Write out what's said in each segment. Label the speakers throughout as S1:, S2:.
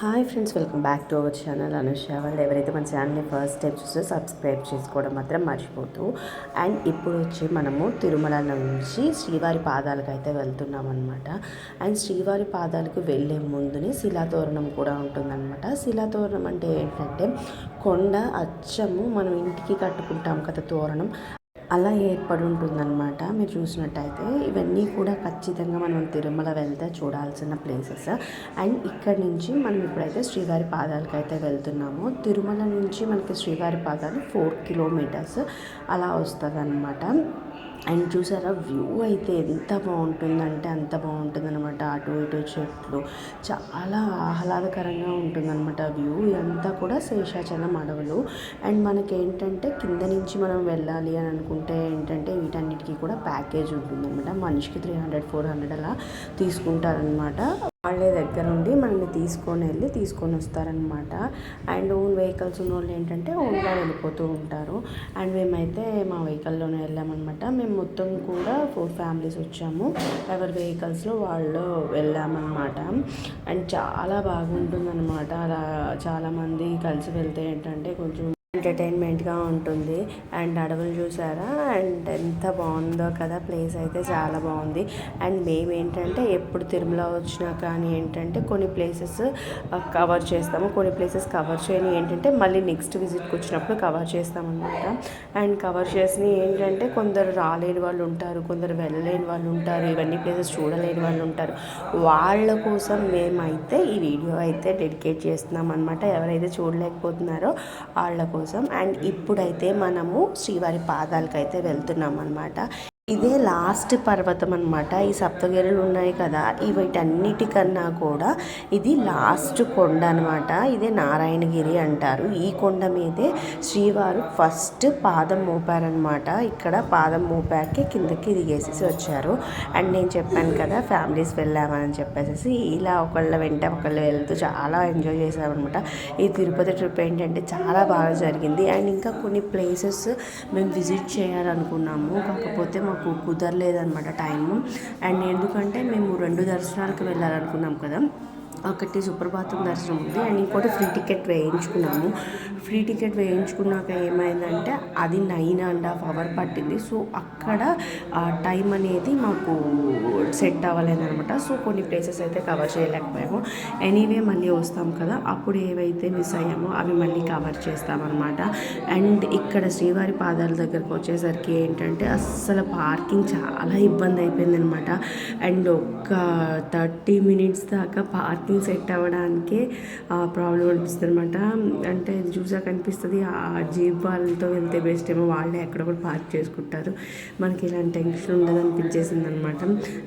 S1: Hi friends welcome back to our channel Anusha. వాళ్ళు ఎవరైతే మన ఛానల్ని ఫస్ట్ టైం చూస్తే సబ్స్క్రైబ్ చేసుకోవడం మాత్రం మర్చిపోతూ. అండ్ ఇప్పుడు వచ్చి మనము తిరుమల నుంచి శ్రీవారి పాదాలకు అయితే వెళ్తున్నాం అనమాట అండ్ శ్రీవారి పాదాలకు వెళ్ళే ముందునే శిలాతోరణం కూడా ఉంటుందన్నమాట. శిలాతోరణం అంటే ఏంటంటే కొండ అచ్చము మనం ఇంటికి కట్టుకుంటాం కదా తోరణం. అలా ఏర్పడి ఉంటుందన్నమాట మీరు చూసినట్టయితే ఇవన్నీ కూడా ఖచ్చితంగా మనం తిరుమల వెళ్తే చూడాల్సిన ప్లేసెస్ అండ్ ఇక్కడ నుంచి మనం ఇప్పుడైతే శ్రీవారి పాదాలకు అయితే వెళ్తున్నాము. తిరుమల నుంచి మనకి శ్రీవారి పాదాలు ఫోర్ కిలోమీటర్స్ అలా వస్తుంది అనమాట అండ్ చూసారా వ్యూ అయితే ఎంత బాగుంటుందంటే అంత బాగుంటుందన్నమాట. అటు ఇటు చెట్లు చాలా ఆహ్లాదకరంగా ఉంటుందన్నమాట వ్యూ. ఇదంతా కూడా శేషాచలం అడవులు. అండ్ మనకి ఏంటంటే కింద నుంచి మనం వెళ్ళాలి అని అనుకుంటే ఏంటంటే వీటన్నిటికీ కూడా ప్యాకేజ్ ఉంటుందన్నమాట. మనిషికి త్రీ హండ్రెడ్ ఫోర్ హండ్రెడ్ అలా తీసుకుంటారనమాట వాళ్ళ దగ్గర ఉండి మనల్ని తీసుకొని వెళ్ళి తీసుకొని వస్తారనమాట అండ్ ఓన్ వెహికల్స్ ఉన్న వాళ్ళు ఏంటంటే ఓన్గా వెళ్ళిపోతూ ఉంటారు. అండ్ మేమైతే మా వెహికల్లోనే వెళ్ళామన్నమాట. మేము మొత్తం కూడా ఫోర్ ఫ్యామిలీస్ వచ్చాము. ఎవరి వెహికల్స్లో వాళ్ళు వెళ్ళామన్నమాట. అండ్ చాలా బాగుంటుందన్నమాట. అలా చాలామంది కలిసి వెళ్తే ఏంటంటే కొంచెం ఎంటర్టైన్మెంట్గా ఉంటుంది. అండ్ అడవులు చూసారా? అండ్ ఎంత బాగుందో కదా ప్లేస్ అయితే చాలా బాగుంది. అండ్ మేము ఏంటంటే ఎప్పుడు తిరుమల వచ్చినా కానీ ఏంటంటే కొన్ని ప్లేసెస్ కవర్ చేస్తాము. కొన్ని ప్లేసెస్ కవర్ చేయని ఏంటంటే మళ్ళీ నెక్స్ట్ విజిట్కి వచ్చినప్పుడు కవర్ చేస్తామన్నమాట. అండ్ కవర్ చేసిన ఏంటంటే కొందరు రాలేని వాళ్ళు ఉంటారు కొందరు వెళ్ళలేని వాళ్ళు ఉంటారు ఇవన్నీ ప్లేసెస్ చూడలేని వాళ్ళు ఉంటారు. వాళ్ళ కోసం మేమైతే ఈ వీడియో అయితే డెడికేట్ చేస్తున్నాం అనమాట ఎవరైతే చూడలేకపోతున్నారో వాళ్ళ కోసం. అండ్ ఇప్పుడైతే మనము శ్రీవారి పాదాలకైతే అయితే వెళ్తున్నాం అనమాట ఇదే లాస్ట్ పర్వతం అనమాట ఈ సప్తగిరులు ఉన్నాయి కదా ఈ వీటన్నిటికన్నా కూడా ఇది లాస్ట్ కొండ అనమాట ఇదే నారాయణగిరి అంటారు. ఈ కొండ మీదే శ్రీవారు ఫస్ట్ పాదం మోపారనమాట ఇక్కడ పాదం మోపాకే కిందకి దిగేసేసి వచ్చారు. అండ్ నేను చెప్పాను కదా ఫ్యామిలీస్ వెళ్ళామని చెప్పేసి ఇలా ఒకళ్ళ వెంట ఒకళ్ళు వెళ్తూ చాలా ఎంజాయ్ చేసామన్నమాట ఈ తిరుపతి ట్రిప్ ఏంటంటే చాలా బాగా జరిగింది. అండ్ ఇంకా కొన్ని ప్లేసెస్ మేము విజిట్ చేయాలనుకున్నాము. కాకపోతే మాకు మాకు కుదరలేదనమాట టైము. అండ్ ఎందుకంటే మేము రెండు దర్శనాలకు వెళ్ళాలనుకున్నాం కదా. ఒకటి సుప్రభాతం దర్శనం ఉంది. అండ్ ఇంకోటి ఫ్రీ టికెట్ వేయించుకున్నాము. ఫ్రీ టికెట్ వేయించుకున్నాక ఏమైందంటే అది నైన్ అండ్ హాఫ్ అవర్ పట్టింది. సో అక్కడ టైం అనేది మాకు సెట్ అవ్వలేదనమాట సో కొన్ని ప్లేసెస్ అయితే కవర్ చేయలేకపోయాము. ఎనీవే మళ్ళీ వస్తాం కదా అప్పుడు ఏవైతే మిస్ అయ్యామో అవి మళ్ళీ కవర్ చేస్తామన్నమాట. అండ్ ఇక్కడ శ్రీవారి పాదాల దగ్గరకు వచ్చేసరికి ఏంటంటే అస్సలు పార్కింగ్ చాలా ఇబ్బంది అయిపోయిందనమాట అండ్ ఒక థర్టీ మినిట్స్ దాకా పార్కింగ్ పార్కింగ్ సెట్ అవ్వడానికే ప్రాబ్లం అనిపిస్తుంది అనమాట అంటే ఇది చూసాక అనిపిస్తుంది ఆ జీప్ వాళ్ళతో వెళ్తే బెస్ట్ ఏమో వాళ్ళే ఎక్కడ కూడా పార్క్ చేసుకుంటారు. మనకి ఇలాంటి టెన్షన్ ఉండదు అనిపించేసింది అనమాట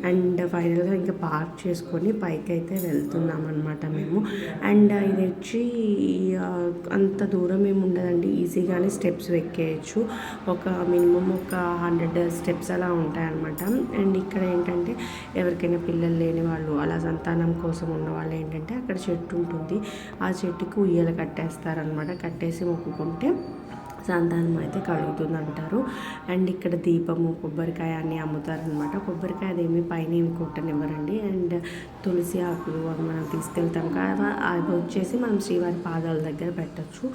S1: అండ్ ఫైనల్గా ఇంకా పార్క్ చేసుకొని పైకి అయితే వెళ్తున్నాం అనమాట మేము. అండ్ ఇది వచ్చి అంత దూరం ఏమి ఉండదండి. ఈజీగానే స్టెప్స్ ఎక్కేయచ్చు. ఒక మినిమం ఒక హండ్రెడ్ స్టెప్స్ అలా ఉంటాయన్నమాట. అండ్ ఇక్కడ ఏంటంటే ఎవరికైనా పిల్లలు లేని వాళ్ళు అలా సంతానం కోసం ఉన్న వాళ్ళు ఏంటంటే అక్కడ చెట్టు ఉంటుంది. ఆ చెట్టుకి ఉయ్యలు కట్టేస్తారనమాట కట్టేసి మొక్కుకుంటే సంతానం అయితే కలుగుతుంది అంటారు అండ్ ఇక్కడ దీపము కొబ్బరికాయ అన్నీ అమ్ముతారనమాట కొబ్బరికాయ అదేమి పైన ఏమి కొట్టనివ్వరండి. అండ్ తులసి ఆకులు అవి మనం తీసుకెళ్తాం కదా అవి వచ్చేసి మనం శ్రీవారి పాదాల దగ్గర పెట్టచ్చు.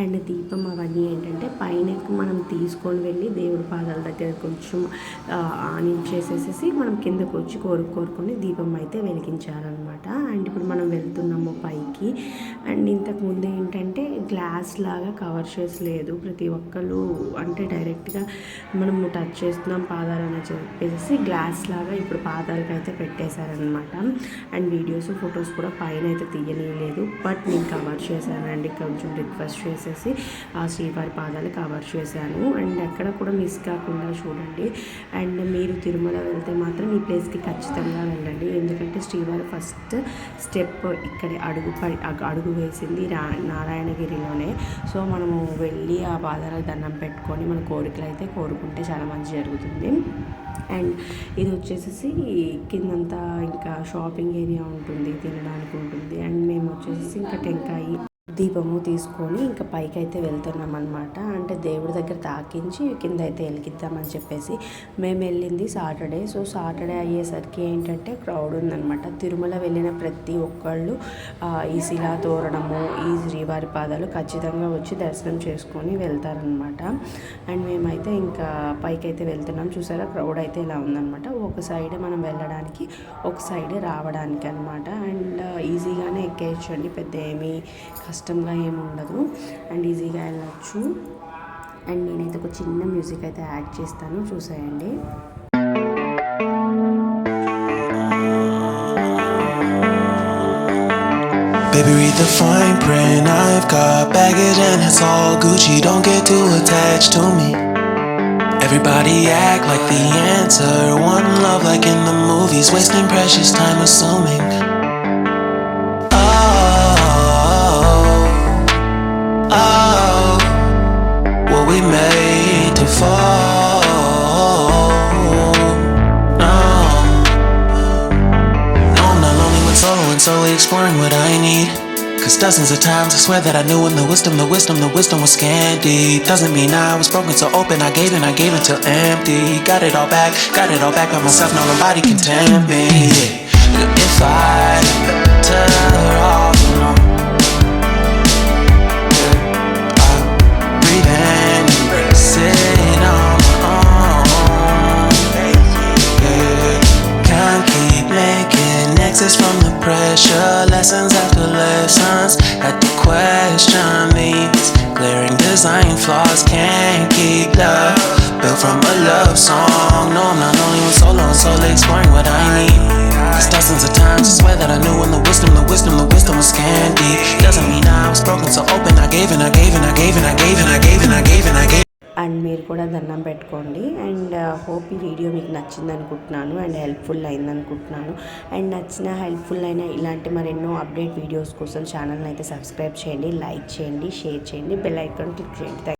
S1: అండ్ దీపం అవన్నీ ఏంటంటే పైన మనం తీసుకొని వెళ్ళి దేవుడి పాదాల దగ్గర కొంచెం ఆనించేసేసేసి మనం కిందకు వచ్చి కోరు కోరుకొని దీపం అయితే వెలిగించాలన్నమాట అండ్ ఇప్పుడు మనం వెళ్తున్నాము పైకి. అండ్ ఇంతకుముందు ఏంటంటే గ్లాస్ లాగా కవర్ చేసలేదు ప్రతి ఒక్కళ్ళు అంటే డైరెక్ట్గా మనము టచ్ చేస్తున్నాం పాదాలని చెప్పేసి గ్లాస్ లాగా ఇప్పుడు పాదాలకు అయితే పెట్టేశారనమాట అండ్ వీడియోస్ ఫొటోస్ కూడా పైన అయితే తీయలేదు బట్ నేను కవర్ చేశానండి కొంచెం రిక్వెస్ట్ చేసేసి ఆ శ్రీవారి పాదాలు కవర్ చేశాను. అండ్ ఎక్కడ కూడా మిస్ కాకుండా చూడండి. అండ్ మీరు తిరుమల వెళ్తే మాత్రం ఈ ప్లేస్కి ఖచ్చితంగా వెళ్ళండి. ఎందుకంటే శ్రీవారి ఫస్ట్ స్టెప్ ఇక్కడ అడుగు అడుగు వేసింది నారాయణగిరిలోనే. సో మనము వెళ్ళి ఆ పాదాలకు దండం పెట్టుకొని మన కోరికలు అయితే కోరుకుంటే చాలా మంచి జరుగుతుంది. అండ్ ఇది వచ్చేసి కిందంతా ఇంకా షాపింగ్ ఏరియా ఉంటుంది తినడానికి ఉంటుంది. అండ్ మేము వచ్చేసి ఇంకా టెంకాయి దీపము తీసుకొని ఇంకా పైకి అయితే వెళ్తున్నాం అనమాట అంటే దేవుడి దగ్గర తాకించి కింద అయితే వెలిగిద్దామని చెప్పేసి మేము వెళ్ళింది సాటర్డే. సో సాటర్డే అయ్యేసరికి ఏంటంటే క్రౌడ్ ఉందన్నమాట. తిరుమల వెళ్ళిన ప్రతి ఒక్కళ్ళు ఈ శిలా తోరణము ఈ శ్రీవారి పాదాలు ఖచ్చితంగా వచ్చి దర్శనం చేసుకొని వెళ్తారనమాట అండ్ మేమైతే ఇంకా పైకి అయితే వెళ్తున్నాం. చూసారా? క్రౌడ్ అయితే ఇలా ఉందన్నమాట. ఒక సైడ్ మనం వెళ్ళడానికి ఒక సైడ్ రావడానికి అనమాట అండ్ ఈజీగానే ఎక్కేయచ్చండి. పెద్ద ఏమీ కష్టంగా ఏమి ఉండదు అండ్ ఈజీగా వెళ్ళచ్చు అండ్ నేనైతే ఒక చిన్న మ్యూజిక్ అయితే యాడ్ చేస్తాను చూసేయండి
S2: Baby, read the fine print. I've got baggage and it's all Gucci. Don't get too attached to me. Everybody act like the answer. One love like in the movies, wasting precious time assuming. Solely exploring what I need. Cause dozens of times I swear that I knew when the wisdom, the wisdom, the wisdom was scanty. Doesn't mean I was broken so open, I gave and I gave until empty. Got it all back, got it all back by myself, now nobody can tempt me. If I off, you know, I'll breathe in on my own. Can't keep making pressure. Lessons after lessons. Had to question these. Glaring design flaws can't keep love. Built from a love song. No, I'm not only with solo and solely exploring what I need. Cause dozens of times I swear that I knew when the wisdom, the wisdom, the wisdom was candy. Doesn't mean I was broken so open. I gave and I gave and I gave and I gave and I gave and I gave and I gave.
S1: And మీరు కూడా దండం పెట్టుకోండి. And uh, hope ఈ video మీకు నచ్చింది అనుకుంటున్నాను and helpful అయింది అనుకుంటున్నాను అండ్ నచ్చిన హెల్ప్ఫుల్ అయిన ఇలాంటి మరెన్నో అప్డేట్ వీడియోస్ కోసం ఛానల్ని అయితే సబ్స్క్రైబ్ చేయండి లైక్ చేయండి షేర్ చేయండి బెల్ ఐకాన్ క్లిక్ చేయండి.